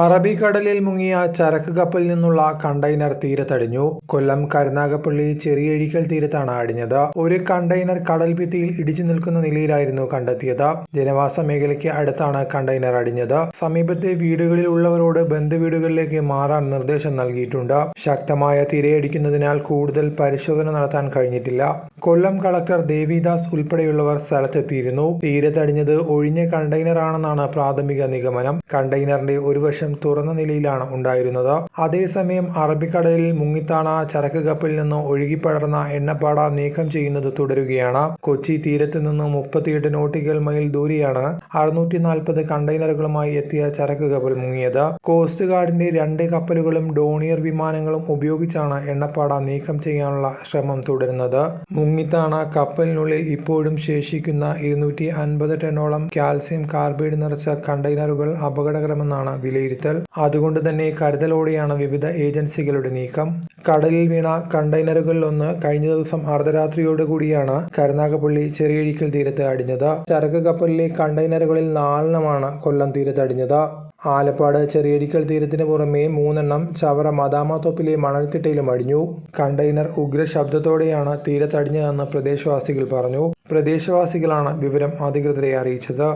അറബിക്കടലിൽ മുങ്ങിയ ചരക്ക് കപ്പലിൽ നിന്നുള്ള കണ്ടെയ്നർ തീരത്തടിഞ്ഞു കൊല്ലം കരുനാഗപ്പള്ളി ചെറിയഴിക്കൽ തീരത്താണ് അടിഞ്ഞത്. ഒരു കണ്ടെയ്നർ കടൽ ഭിത്തിയിൽ ഇടിച്ചു നിൽക്കുന്ന നിലയിലായിരുന്നു കണ്ടെത്തിയത്. ജനവാസ മേഖലയ്ക്ക് അടുത്താണ് കണ്ടെയ്നർ അടിഞ്ഞത്. സമീപത്തെ വീടുകളിൽ ഉള്ളവരോട് ബന്ധുവീടുകളിലേക്ക് മാറാൻ നിർദ്ദേശം നൽകിയിട്ടുണ്ട്. ശക്തമായ തിരയടിക്കുന്നതിനാൽ കൂടുതൽ പരിശോധന നടത്താൻ കഴിഞ്ഞിട്ടില്ല. കൊല്ലം കളക്ടർ ദേവിദാസ് ഉൾപ്പെടെയുള്ളവർ സ്ഥലത്തെത്തിയിരുന്നു. തീരത്തടിഞ്ഞത് ഒഴിഞ്ഞ കണ്ടെയ്നറാണെന്നാണ് പ്രാഥമിക നിഗമനം. കണ്ടെയ്നറിന്റെ ഒരു വശം തുറന്ന നിലയിലാണ് ഉണ്ടായിരുന്നത്. അതേസമയം അറബിക്കടലിൽ മുങ്ങിത്താണ ചരക്ക് കപ്പലിൽ നിന്ന് ഒഴുകിപ്പടർന്ന എണ്ണപ്പാട നീക്കം ചെയ്യുന്നത് തുടരുകയാണ്. കൊച്ചി തീരത്തു നിന്ന് മുപ്പത്തിയെട്ട് നോട്ടിക്കൽ മൈൽ ദൂരെയാണ് അറുന്നൂറ്റി നാൽപ്പത് കണ്ടെയ്നറുകളുമായി എത്തിയ ചരക്ക് കപ്പൽ മുങ്ങിയത്. കോസ്റ്റ് ഗാർഡിന്റെ രണ്ട് കപ്പലുകളും ഡോണിയർ വിമാനങ്ങളും ഉപയോഗിച്ചാണ് എണ്ണപ്പാട നീക്കം ചെയ്യാനുള്ള ശ്രമം തുടരുന്നത്. മുങ്ങിത്താണ കപ്പലിനുള്ളിൽ ഇപ്പോഴും ശേഷിക്കുന്ന ഇരുന്നൂറ്റി അൻപത് ടണ്ണോളം കാൽസ്യം കാർബൈഡ് നിറച്ച കണ്ടെയ്നറുകൾ അപകടകരമെന്നാണ് വിലയിരുത്തൽ. അതുകൊണ്ട് തന്നെ കരുതലോടെയാണ് വിവിധ ഏജൻസികളുടെ നീക്കം. കടലിൽ വീണ കണ്ടെയ്നറുകളിൽ ഒന്ന് കഴിഞ്ഞ ദിവസം അർദ്ധരാത്രിയോടുകൂടിയാണ് കരുനാഗപ്പള്ളി ചെറിയഴിക്കൽ തീരത്ത് അടിഞ്ഞത്. ചരക്ക് കപ്പലിലെ കണ്ടെയ്നറുകളിൽ നാലെണ്ണമാണ് കൊല്ലം തീരത്ത് അടിഞ്ഞത്. ആലപ്പാട് ചെറിയടിക്കൽ തീരത്തിന് പുറമെ മൂന്നെണ്ണം ചവറ മദാമത്തോപ്പിലെ മണൽത്തിട്ടയിലും അടിഞ്ഞു. കണ്ടെയ്നർ ഉഗ്ര ശബ്ദത്തോടെയാണ് തീരത്തടിഞ്ഞതെന്ന് പ്രദേശവാസികൾ പറഞ്ഞു. പ്രദേശവാസികളാണ് വിവരം അധികൃതരെ അറിയിച്ചത്.